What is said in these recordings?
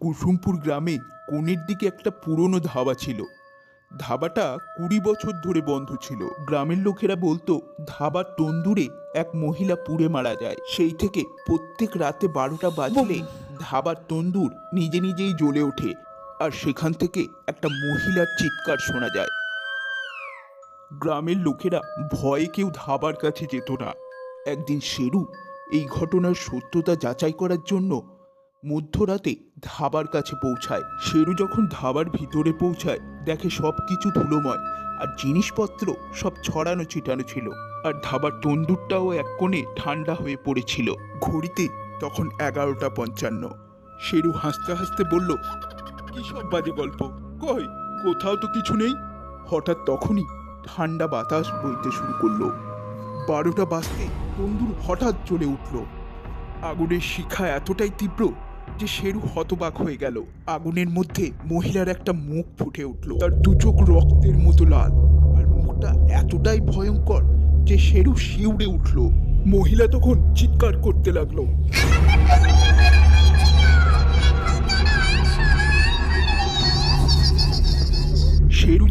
কুসুমপুর গ্রামে কোণের দিকে একটা পুরনো ধাবা ছিল। ধাবাটা কুড়ি বছর ধরে বন্ধ ছিল। গ্রামের লোকেরা বলতো ধাবার তন্দুরে এক মহিলা পুড়ে মারা যায়। সেই থেকে প্রত্যেক রাতে বারোটা বাজলে ধাবার তন্দুর নিজে নিজেই জ্বলে ওঠে আর সেখান থেকে একটা মহিলার চিৎকার শোনা যায়। গ্রামের লোকেরা ভয়ে কেউ ধাবার কাছে যেত না। একদিন শেরু এই ঘটনার সত্যতা যাচাই করার জন্য মধ্যরাতে ধাবার কাছে পৌঁছায়। শেরু যখন ধাবার ভিতরে পৌঁছায়, দেখে সব কিছু ধুলোময়, আর জিনিসপত্র সব ছড়ানো ছিটানো ছিল, আর ধাবার তন্দুরটাও এক কোণে ঠান্ডা হয়ে পড়েছিল। ঘড়িতে তখন এগারোটা পঞ্চান্ন। শেরু হাসতে হাসতে বলল, কি সব বাজে গল্প? কই, কোথাও তো কিছু নেই? হঠাৎ তখনই ঠান্ডা বাতাস বইতে শুরু করল। বারোটা বাজতে তন্দুর হঠাৎ জ্বলে উঠল। আগুনের শিখা এতটাই তীব্র যে শেরু হতবাক হয়ে গেল। আগুনের মধ্যে মহিলার একটা মুখ ফুটে উঠল। তার দু চোখ রক্তের মতো লাল। আর মুখটা এতটাই ভয়ঙ্কর যে শেরু শিউড়ে উঠল। মহিলা তখন চিৎকার করতে লাগল।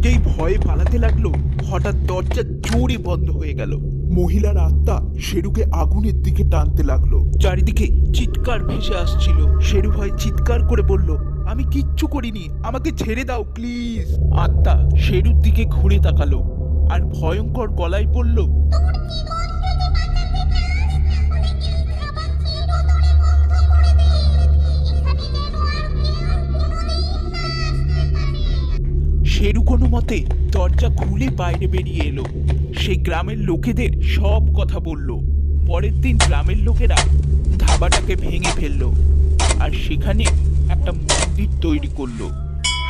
যেই ভয়ে পালাতে লাগল। হঠাৎ দরজা জোরে বন্ধ হয়ে গেল। মহিলার আত্মা শেরুকে আগুনের দিকে টানতে লাগল। চারিদিকে চিৎকার ভেসে আসছিল। শেরু ভয় চিৎকার করে বলল, আমি কিচ্ছু করিনি, আমাকে ছেড়ে দাও, প্লিজ। আত্মা শেরুর দিকে ঘুরে তাকালো আর ভয়ঙ্কর গলায় বলল শেরু কোনো মতে দরজা খুলে বাইরে বেরিয়ে এলো। সে গ্রামের লোকেদের সব কথা বলল। পরের দিন গ্রামের লোকেরা ধাবাটাকে ভেঙে ফেলল আর সেখানে একটা মন্দির তৈরি করল।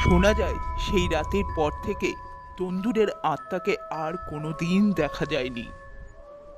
শোনা যায় সেই রাতের পর থেকে তন্দুরের আত্মাকে আর কোনো দিন দেখা যায়নি।